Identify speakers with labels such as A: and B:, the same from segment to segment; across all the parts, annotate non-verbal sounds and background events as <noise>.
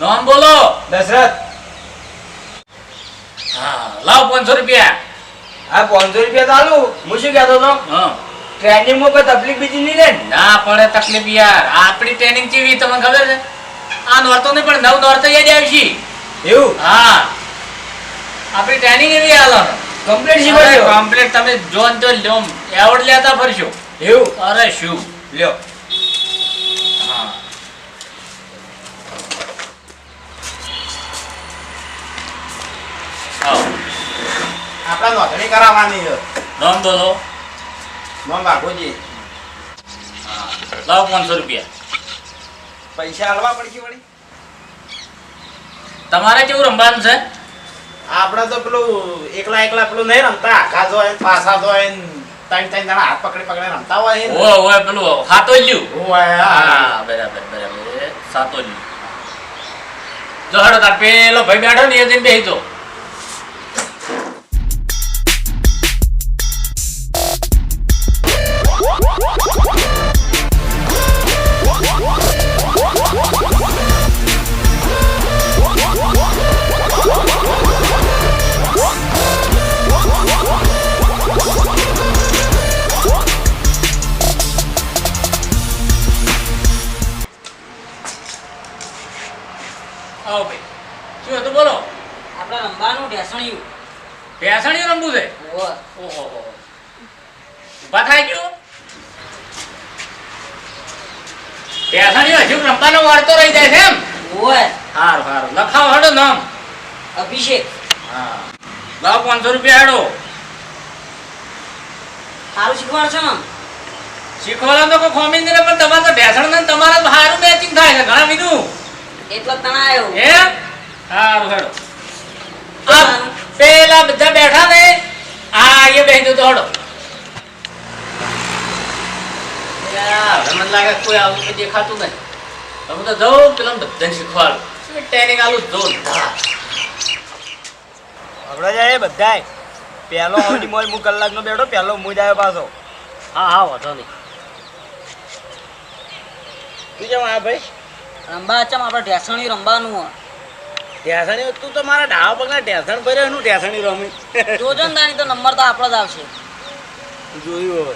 A: નામ બોલો.
B: દશરથ.
A: હા લાવ પાંચસો રૂપિયા.
B: આ પાંચસો રૂપિયા ચાલુ હું શું કહેતો હતો? ટ્રેનિંગમાં કોઈ તકલીફ બીજી નહીં રે ના?
A: પડે તકલીફ યાર. આપણી ટ્રેનિંગ કેવી તમને ખબર છે? આ નોરતો નહીં પણ નવ નોરતો યાદ આવશે
B: એવું?
A: હા. આપણી ટ્રેનિંગ એવી હાલો.
B: કમ્પ્લીટ શીખવાડજો
A: કમ્પ્લીટ તમે જોન તો લ્યો એવોર્ડ લેતા ફરશો
B: એવું?
A: અરે શું?
B: લ્યો. આપણે નોંધણી કરાવવાની છે.
A: દો બોલો
B: નામ બાપુજી
A: લાવ પાંચસો રૂપિયા.
B: પૈસા હાલવા પડશે વળી.
A: તમારે કેવું રમવાનું છે?
B: આપણે તો પેલું એકલા એકલા પેલું નહીં રમતા. આખા જો પાછા જો ત્રણ ત્રણ જણા હાથ પકડી પકડી રમતા હોય.
A: ઓ પેલું હાથો લ્યું.
B: હોય હા.
A: બરાબર બરાબર. સાતો લ્યું. જો હડો તાર પેલો ભાઈ બેઠો ને એ જઈને બેહી શું હતું બોલો?
C: આપણે રમવાનું ઢેસણિયું
A: ભેસણીયું રમવું છે?
C: ઓહો.
A: ઊભા થાય ગયો? ભેસણીયું હજુ રમવાનો વાળતો રહી જાય છે એમ?
C: ઓહો.
A: હારું હારું. લખાવો હડો નામ.
C: અભિષેક.
A: હા. લાવો પાંચસો રૂપિયા હેડો.
C: સારું શીખવાડશો ને
A: શીખવાડો તો કોઈ ખોમી નહીં પણ તમારે તો ભેસણ ને તમારે સારું મેચિંગ થાય છે ઘણા બીજું.
C: એટલો જ તણા
A: એમ સારું હેડો. પેલા બધા બેઠા ને આ એ બેસી તો હડો. મને લાગે કોઈ આવું દેખાતું નહીં. તમે તો જવું પેલા બધાને શીખવાડો. ટ્રેનિંગ આલું જોરદાર
B: આપણે જાય બધાય. પહેલો <coughs> આવડી મોજ હું કલાકનો બેઠો પહેલો હું જ આવ્યો પાછો.
C: હા હા વાંધો નહીં.
B: તું આ ભાઈ?
C: રમવા ચમ આપણે ઢેસણી રમવાનું હો.
B: ઢેસણી તું તો મારા ડાવા પગલા ઢેસણ ભર્યો એનું ઢેસણી રમી.
C: જોજો ને તારી તો નંબર તો આપણો જ આવશે.
B: જોયું હવે.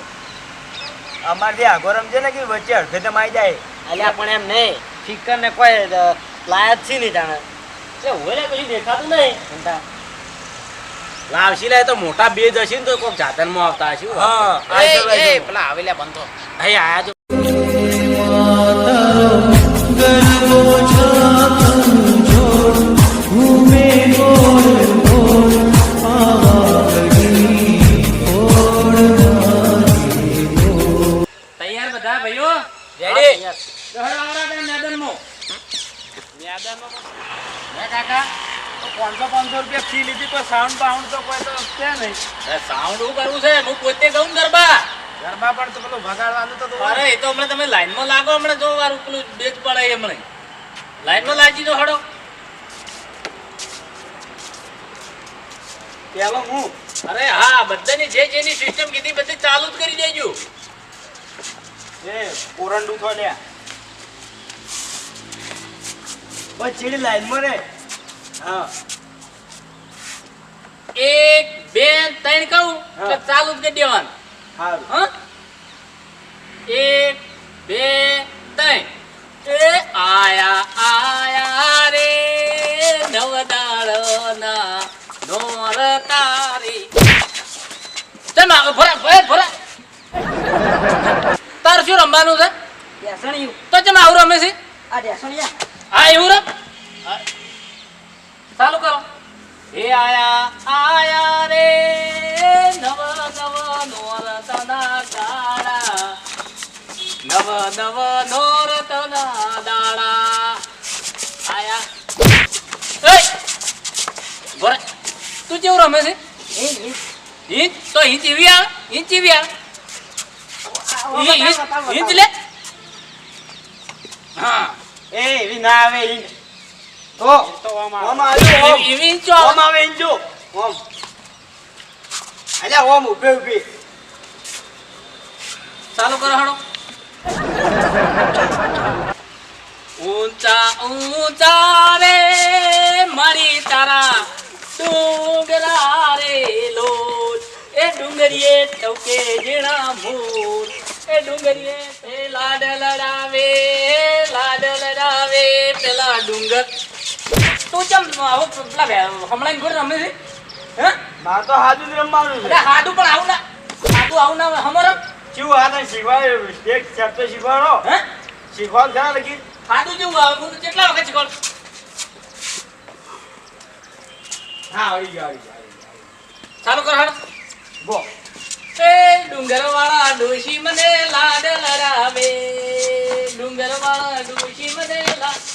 B: અમારથી આગો રમજે ને કે વચ્ચે અડધે આવી જાય.
C: અલ્યા પણ એમ નહીં. ફિકર ને કોઈ લાયક છે નહીં જાણે એટલે હોય ને કશું દેખાતું નહીં.
D: લાવશી લાય તો મોટા બે જશે ને તો કોઈક જાતનમાં આવતા હશે
B: હા.
D: પેલા આવેલા બંધો. અહીં આયા જો
B: સાઉન્ડ બાઉન્ડ તો કોઈ તો છે નહીં.
A: સાઉન્ડ હું કરવું છે? હું પોતે ગાઉં ગરબા.
B: ગરબા પણ તો પેલું વગાડવાનું તો
A: અરે એ તો હમણાં તમે લાઈનમાં લાગો હમણાં જો વારું પેલું બેજ પડે એ હમણાં. લાઈનમાં લાગી જો હડો.
B: પેલો હું?
A: અરે હા બધાની જે જેની સિસ્ટમ કીધી બધી ચાલુ જ કરી દેજો.
B: એ કોરંડું તો લ્યા બસ ચીડી લાઈનમાં રે. હા.
A: એક બે ત્રણ કહું? એટલે ચાલુ જ કરી દેવાનું. હા? એક બે ત્રણ. એ આયા આયા રે નવદાળના નોર તારી. ચલ ભરા ભરા ભરા. તાર શું રમવાનું છે? તો ચમ આવું રમે છે?
C: આ ઢેસણિયા
A: આ એવું રમ ચાલુ કરો એ આયા આયા રે નવ નવ નોર તના દાડા નવ નવ નોર તના દાડા આયા. એ તું કેવું રમે છે? હિંચ? તો હિંચ એવી આવે? હિંચ એવી આવે? હિંચ- હિંચ. લે. હા.
B: એ એવી ના આવે ઈ. ઊંચા ઊંચા રે મારી
A: તારા ડુંગરા રે લોટ. એ ડુંગરીએ ચૌકે જીણા ભૂલ એ ડુંગરીએ લાડ લડાવે લાડ લડાવે પેલા ડુંગર તું ચમ આવો પેલા હમણાં ઘોડ રમે છે? હે?
C: મારે તો હાજુ જ રમવાનું
A: અરે હાડું પણ આવું ના હાડું આવું ના હમર રમ.
C: કેવું શીખવાય એક ચેપ્ટર શીખવાડો.
A: હે?
C: શીખવાડ ખરા લગી?
A: હાડું જેવું આવે હું કેટલા વખત શીખવાડું?
C: હા આવી ગયા આવી ગયા
A: ચાલુ કર હાડ.
C: ગો
A: એ ડુંગર વાળા ડોશી મને લાડ લડાવે. ડુંગર વાળા ડોશી મને લાડ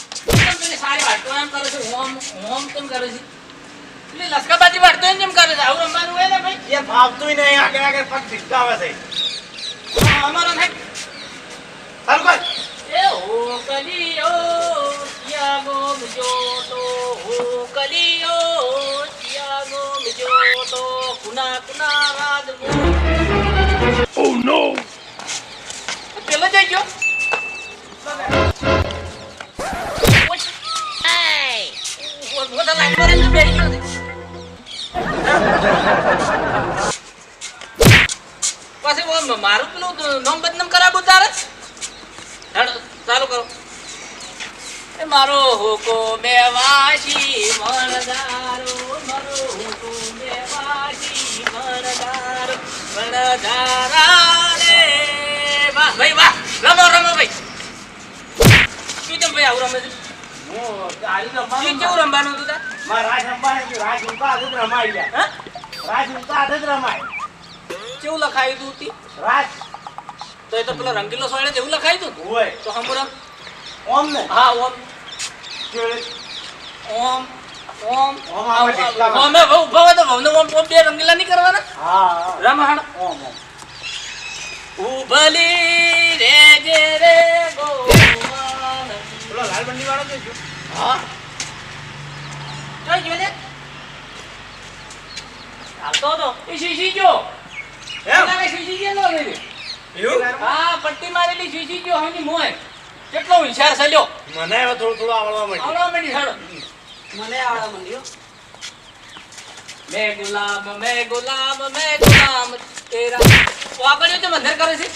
A: કેમ પેલી સારી વાટતો એમ કરે છે હોમ હોમ કેમ કરે છે? પેલી લસકાબાજી વાટતો એમ કેમ કરે છે? આવું રમવાનું હોય ને ભાઈ?
C: એ ફાવતુંય નહીં આગળ આગળ પગ ઢીકાવે છે.
A: અમારો થાય
C: ચાલુ કર
A: એ હો કલિયો ત્યાગો મુજો તો હો કલિયો ત્યાગો મુજો તો કુના કુના રાદ ઓ નો પછી મારું પેલું નોમ બદનામ કરાવું તારે? ચાલુ કરો. એ મારો હુકો મેવાશી મણદારો મારો હુકો મેવાશી મણદારો મણદારા રે વાહ ભાઈ વાહ રમો રમો ભાઈ. શું કેમ ભાઈ આવું રમે છે?
C: હું
A: કેવું રમવાનું હતું તાર?
C: મારે રાજ રમવાનું. રાજ ઉમકા જ રમાઈ ગયા. રાજ હાથે જ રમાય.
A: કેવું લખાયું તું તી?
C: રાજ.
A: તો એ તો પેલો રંગીલો સોયડે જેવું લખાયું તું?
C: હોય.
A: તો હમણાં
C: ઓમ ને?
A: હા ઓમ. ઓમ ઓમ.
C: ઓમ આવે ઢીકલા માં.
A: ઊભા હોય તો વહુને ઓમ ઓમ બે રંગીલા નહીં કરવાના?
C: હા.
A: રમહાણ
C: ઓમ ઓમ.
A: ઉભલી રે જે રે.
C: પેલો લાલ બંડી વાળો છે
A: હા. કઈ ગયો ને હાલતો હતો એ શીશી ગયો
C: એમ?
A: શીશી ગયો નો રે.
C: એવું?
A: હા પટ્ટી મારેલી શીશી ગયો હની મોય કેટલો હોશિયાર સલ્યો
C: મને હવે થોડું થોડું આવડવા માંડ્યું.
A: આવડવા માંડ્યું હાડો મને આવડવા માંડ્યો મેં ગુલામ મેં ગુલામ મેં ગુલામ તેરા વાગડ્યો છે મંદર કરે છે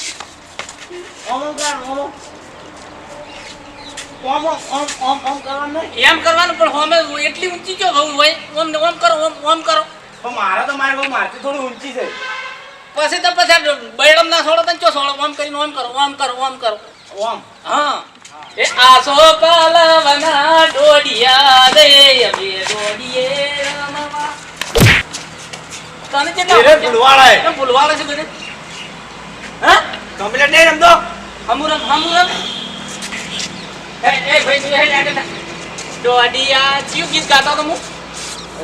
C: ઓમ ઓમ ઓમ. ઓમ ઓમ, ઓમ કરવાનું
A: એમ કરવાનું પણ હોમે એટલી ઊંચી કે હોવું હોય? ઓમ ઓમ કરો ઓમ ઓમ કરો.
C: પણ મારે તો મારે બહુ મારથી થોડી ઊંચી છે.
A: પછી તો પછી બૈડમ ના છોડો તને ચો છોડો? ઓમ કરીને ઓમ કરો ઓમ કરો ઓમ કરો.
C: ઓમ.
A: હા. એ આસો પાલવના ડોડિયા રે અમે ડોડિયે રમવા. તને
C: કે
A: કેટલા
C: ભૂલવાળા હે.
A: ભૂલવાળા છે બધે હા?
C: કમ્પ્લેટ નહીં રમતો?
A: હમુરમ હમુરમ એ એ ભાઈ તું હેડ આગળ થા. ડોડિયા કયું ગીત ગાતો તો હું?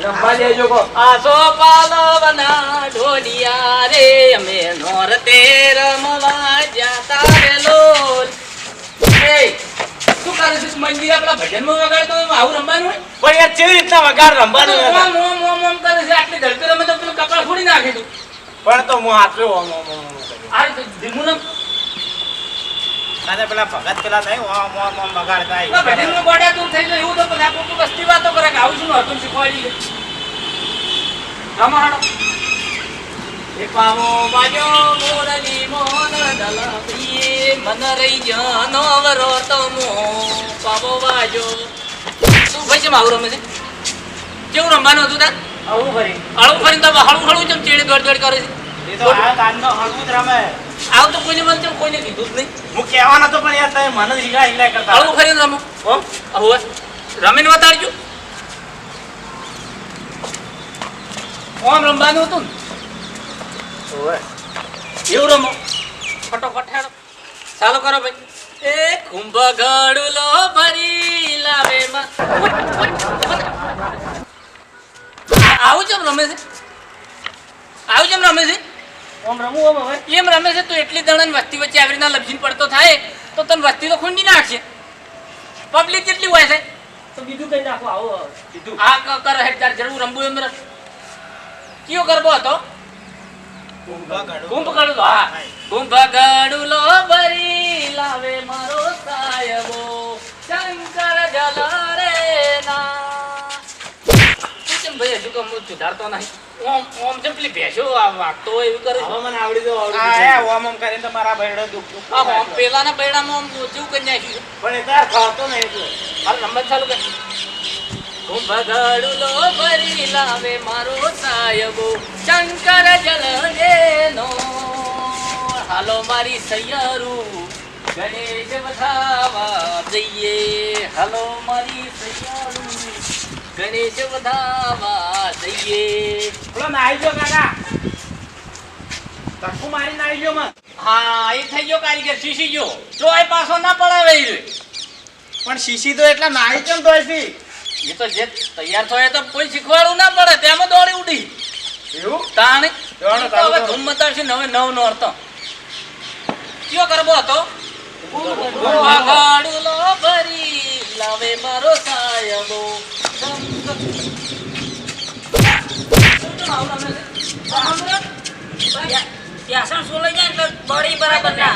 C: રમવા લેજો કો.
A: આસો પાલવના ઢોડિયા રે અમે નોરતે રમવા જાતા રે એ શું કરે છે? મંદિર આપણા ભજનમાં વગાડતો આવું રમવાનું
C: પણ યાર કેવી રીતના વગાડ રમવાનું
A: ઓમ? ઓમ ઓમ ઓમ કરે છે આટલી ધડકે રમે તો પેલું કપાળ ફોડી નાખી તું.
C: પણ તો હું આટલું ઓમ ઓમ ઓમ ઓમ
A: આ ધીમું રમ.
B: અને પેલા ભગત પેલા નહીં ઓમ ઓમ ઓમ થાય.
A: પેલા નું ગોડા તું થઈ જાય એવું તો બધા પોતું વસ્તી વાતો કરે કે આવું શું હતું શીખવાડી એ પાવો બાજો મોરલી મોન દલપીએ મન રહી જનો વરો તમો પાવો બાજો શું ભાઈ છે મારું રમે છે? કેવું રમવાનું હતું તાર?
C: આવું ફરી
A: આવું ફરી તો હળવું હળવું ચમ ચેડે દોડ દોડ કરે છે.
B: એ તો આ કાનનો હળવું જ રમે.
A: આવું તો કોઈને મને કોઈને કીધું જ નહીં.
B: હું કહેવાનો તો પણ યાર તમે મને જ હિલા હિલા કરતા
A: હળવું ફરીને રમો.
B: ઓમ
A: હવે રમીને બતાડજો કોમ રમવાનું હતું ને?
C: હોવે
A: એવું રમો. ફટોફટ હેડો. ચાલો કરો ભાઈ. એ કુંભ ગડુલો ભરી લાવે માં. આવું કેમ રમે છે. આવું કેમ રમે છે.
C: ઓમ રમવું ઓમ હવે.
A: એમ રમે છે તો એટલી દણન વસ્તી વચ્ચે આવી રીતના લપસીને પડતો થાય તો તને વસ્તી તો ખૂંડી નાખશે. પબ્લિક કેટલી હોય છે?
C: તો બીજું કઈ નાખો આવો બીજું?
A: આ ક- કર હેડ તાર જરૂર રમવું એમ રસ. કયો ગરબો હતો? કુંભ ગડુલો હા. કુંભ લો ભરી લાવે મારો સાયબો શંકર જલારે ના. તું કેમ ભાઈ હજુ તો હું સુધારતો નહીં? ઓમ ઓમ જેમ પેલી ભેંસો આ વાગતો હોય એવું કરે
D: હવે મને આવડી તો ગયું.
B: ઓમ ઓમ કરીને તમારા બૈડો દુખ દુખ હા
A: ઓમ
B: છે.
A: પેલાના બૈડામાં આમ જેવું કરી નાખ્યું
D: પણ એ તાર ખાતો નહીં એટલે.
A: હાલ નંબર ચાલુ કર. કુંભગડુલો ભરી લાવે મારો સાયબો. શંકર જલદેનો હાલો મારી સૈયારું. ગણેશ બધાવા જઈએ. હાલો મારી સૈયારું. ગણેશ વધાવા જઈએ.
B: પેલો નાઈ ગયો કાકા. તકુ મારી નાઈ ગયો માં
A: હા એ થઈ ગયો કારીગર શીશી ગયો. જો એ પાછો ના પડાવે એ.
B: પણ શીશી તો એટલે નાઈ કેમ તો?
A: એ તો જે તૈયાર થયો તો કોઈ શીખવાડું ના પડે તેમાં દોડી ઉડી.
B: એવું?
A: તાણે તો હવે ધૂમ મચાવશે ને હવે નવ નો અર્થ. કયો કરવો હતો? વાઘાડુલો ભરી લાવે મારો સાયબો
C: ત્યાસણ સોલાઈ ના
A: તો
B: ના.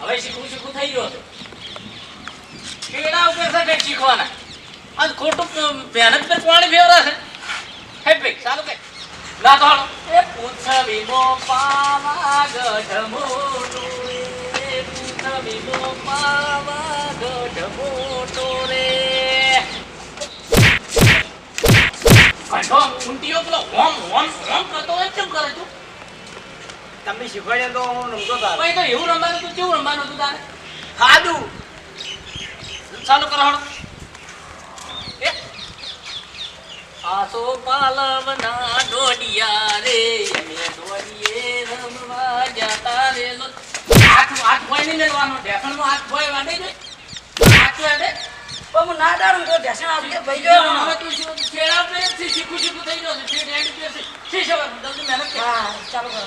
A: હવે શીખવું શીખવું થઈ ગયો હતો કેડા ઉપર શીખવાના આજ ખોટું મહેનત પર પાણી ફેવરા છે હે ભાઈ ચાલુ ના તો એ પૂછવી મો પાવાગઢ મોટું રે એ કેમ કરે તું
D: તાર. સાદું.
A: ચાલુ કરો હળો આસો પાલવના ડોડિયા રે અમે ડોડિયે રમવા જતા રે હાથ ભોય નહીં મેળવાનો ઢેસણનો હાથ ભોય વાડે છે. હાથ વાડે
C: પણ હું ના દાડું તો ઢેસણ આવશે ભાઈ જો
A: હવે તું છેડા પર જ શીખું શીખું થઈ ગયો છે. એન્ડ છે. શી સવાર જલ્દી મહેનત
C: હા ચાલુ કરો.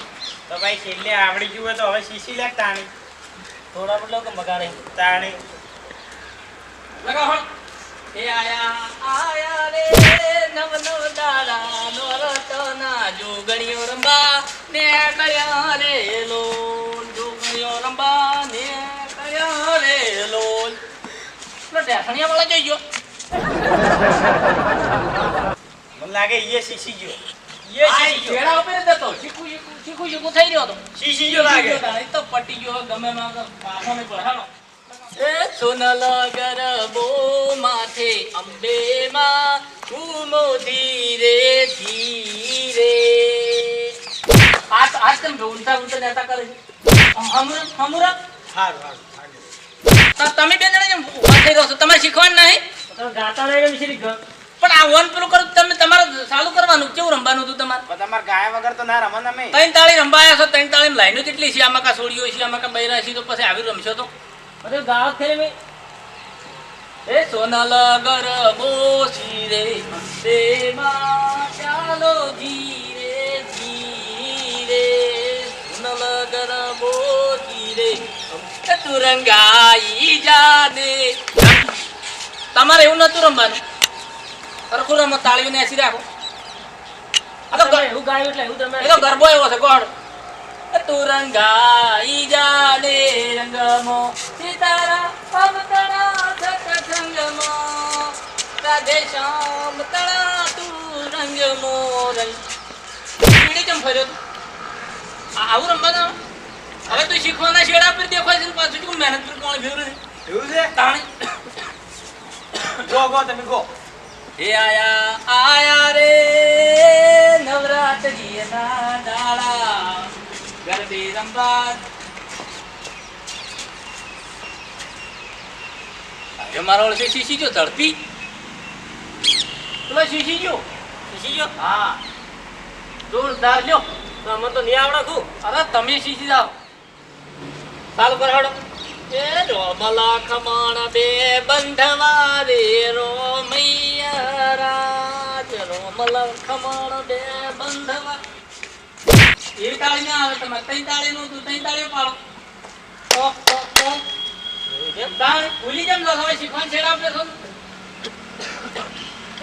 B: તો ભાઈ છેલ્લે આવડી ગયું હોય તો હવે શીશી લે તાણી.
C: થોડા બદલો કે મગાડે.
B: તાણી.
A: લગાવ. એ આયા આયા રે નવ નવ દાડા નો જોગણીઓ રંબા ને કળ્યા રે લોલ રે લોલ પેલો ઢેસણિયા વાળા જઈ ગયો
B: મને લાગે ઈએ શીશી ગયો
A: આ છેડા ઉપર જ હતો શીખું શીખું શીખું શીખું થઈ રહ્યો હતો
B: શીશી ગયો લાગે
A: તો પટી ગયો ગમે તો પાછો પડે એ સોનલ ગરબો માથે અંબે માં ઘૂમો ધીરે ધીરે આજ આજ કેમ ઊંચા ઊંચા નેતા કરે છે હમુરમ
B: હારું હારું
A: તમે બે જણા જેમ ગયો થઈ રહ્યો છો તમારે શીખવાનું નહીં?
C: ગાતા વિશે
A: પણ આ વન પેલું કરું તમે તમારે ચાલુ કરવાનું. કેવું રમવાનું હતું તમારે?
B: તમારે ગાયા વગર તો ના રમવા તમે.
A: ત્રણ તાળી રંબાયા છો ત્રણ તાળી લાઈનો કેટલી છે? આમાં કા છોડીઓ છે આમાં કા બૈરા છે તો પછી આવી રમશો તો?
C: બધું ગાવ ખેલે મેં
A: એ સોનલ ગરબો ધીરે અંબેમાં ચાલો ધીરે ધીરે. સોનલ ગરબો ધીરે તુરંગાઈ જાને. તમારે એવું નતું રમવાનું? સરખું રમો તાળીઓને એસી રાખો. આ તો ગ-
C: એવું ગાયું એટલે એવું તમે
A: એ તો ગરબો એવો છે કોણ? તુરંગાઈ જાને રંગમો. સીતારા અવતરા સતસંગમો રાધે શ્યામ તળા તું રંગમો રંગ પીડી કેમ ફર્યો આવું રમવાનું? હવે તું શીખવાના શેડા પર દેખાય છે ને પાછું. તું મહેનત પર કોણ ફેરું છે?
B: એવું છે?
A: તાણી. <coughs>
B: ગો ગો તમે ગો.
A: હે આયા આયા રે નવરાત્રી ના દાડા. ગરબે રમવા. અરે મારો ઓળખે શીશી જો તડપી. પેલો શીશી જો
C: શીશી જો
A: હા. જોરદાર લ્યો.
C: તો અમને તો નહીં આવડે ખું
A: અરે તમે શીશી જાઓ. ચાલુ કરો હડો એ રોમલા ખમણ બે બંધવા રે રોમૈયા રાજ રોમલા ખમણ બે બંધવા એવી તાળી ના આવે તમારે. તઈ તાળી નું તું તઈ તાળી પાડો. ભૂલી જેમ લો હવે શીખવાનું છેડા આપણે શું?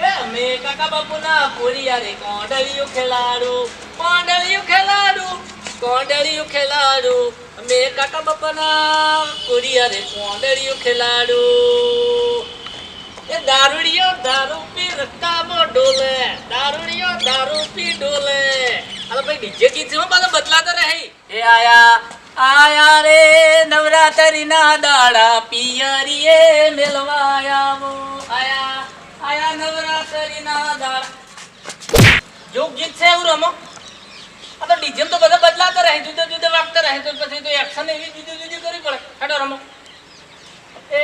A: એ અમે કાકા બાપુના પોરિયા રે કોંડલિયું ખેલાડુ કોંડલિયું ખેલાડુ કોંડલિયું ખેલાડુ. અમે કાકા બાપાના પોરિયા રે કોંડલિયું ખેલાડુ એ દારૂડિયો દારૂ પી રસ્તામાં ડોલે, દારૂડિયો દારૂ પી ડોલે. અરે ભાઈ બીજે ગીત છે બદલા તો રહે. એ આયા આયા રે નવરાત્રી ના દાડા પિયરીએ મેલવાયા આયા આયા નવરાત્રી ના દાડા. જોક ગીત છે એવું રમો. તો ડીજે તો બધા બદલાતા રહે જુદા જુદા વાગતા રહે તો પછી તો એક્શન એવી જુદી જુદી કરવી પડે. હેડો રમો. એ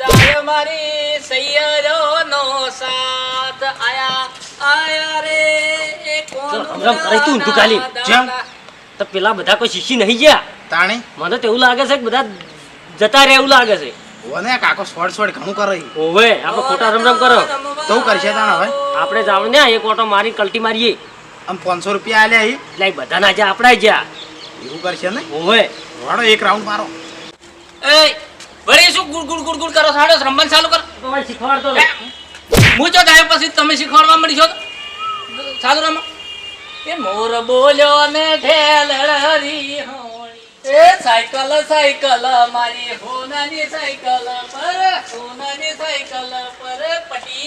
A: જાય મારી સૈયરો નો સાથ આયા આયા રે એ કોણ
C: રમ કરે તું તું કાલી.
B: જેમ?
C: તો પેલા બધા કોઈ શીશી નહીં ગયા.
B: તાણી?
C: મને તો એવું લાગે છે કે બધા જતા રહે એવું લાગે છે.
B: ઓને કાકો સોડ સોડ ઘણું કરે.
C: ઓવે આપણે ખોટા રમ રમ કરો.
B: તો કરશે તાણ હવે?
C: આપણે જાવ ને એક ઓટો મારી કલટી મારીએ.
B: આમ પાંચસો રૂપિયા આલ્યા
C: એટલે એ બધા ના જ્યાં આપણા જ્યાં
B: એવું કરશે ને?
C: ઓવે.
B: વાળો એક રાઉન્ડ મારો.
A: એ વળી શું ગુડ ગુડ ગુડ ગુડ કરો? સાડો રમવાનું ચાલુ કર.
C: તમારે શીખવાડતો
A: હું જો ગાયો પછી તમે શીખવાડવા મળી છો ચાલુ રમો. એ મોર બોલ્યો ને ઠેલ હરી એ સાયકલ સાયકલ મારી હોનાની સાયકલ પર હોનાની સાયકલ પર પટી